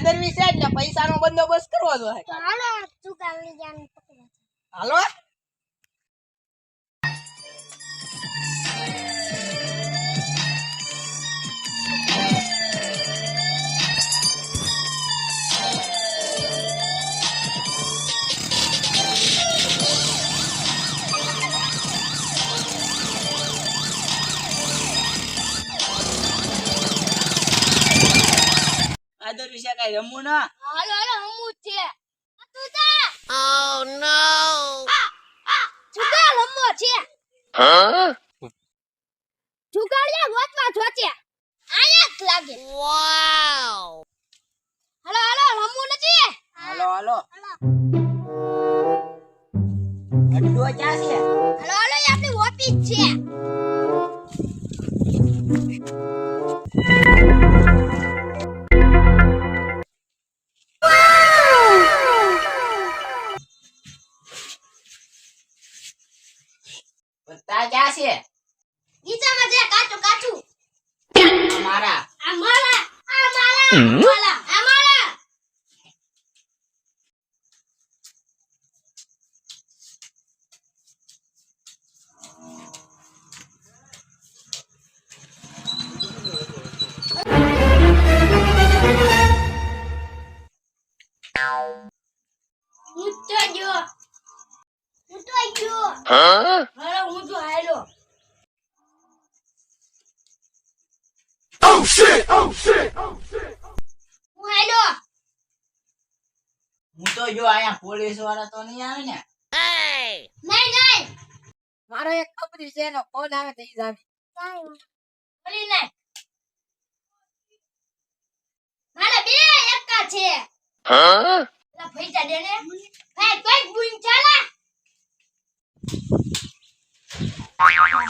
ભાદરવી છે એટલે પૈસાનો બંદોબસ્ત કરવો તો હાલો ચુકાવણી જાન પકડો. હાલો? ભાદર વિશે કઈ રમવું ના. હાલો હાલો હમું જ છે. તું જા ઓ નો જુગાર હમો છે જુગાડિયા ગોતવા જોચે આયા જ લાગે. વાવ હાલો હાલો રમવું નથી. હાલો હાલો. અડ્ડો ક્યાં છે. હાલો હાલો આપણી ઓફિસ છે. છે. ગીચામાં જે કાચું કાચું. મારા આ મારા આ મારા મારા આ મારા હું તો હું હું હું હું મારો એક કંપની છે એનો ફોન આવે તો ઈ બે એકા છે લા પૈસા દે ને ભાઈ કઈ બુન ચાલા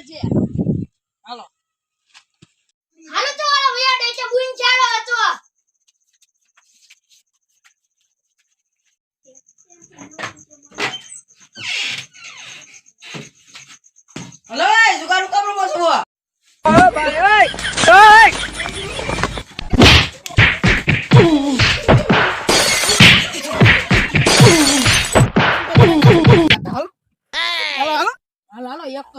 છે હાલો. હાલો તો હાલો દે છે બુન ચાલો હતો હલો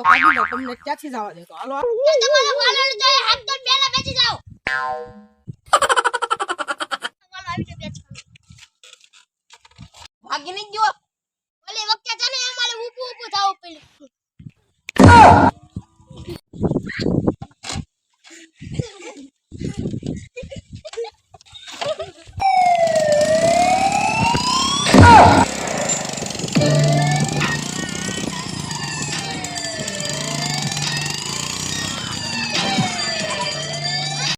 તો કાઢી દો તમને ક્યાંથી જવા દેતો હાલો. તમારો વાલણ જોઈએ હાથ તો પેલા બેસી જાઓ ભાગી નહીં ગયો? ઓલી વખતે છે ને અમારે ઊભું ઊભું થવું પડ્યું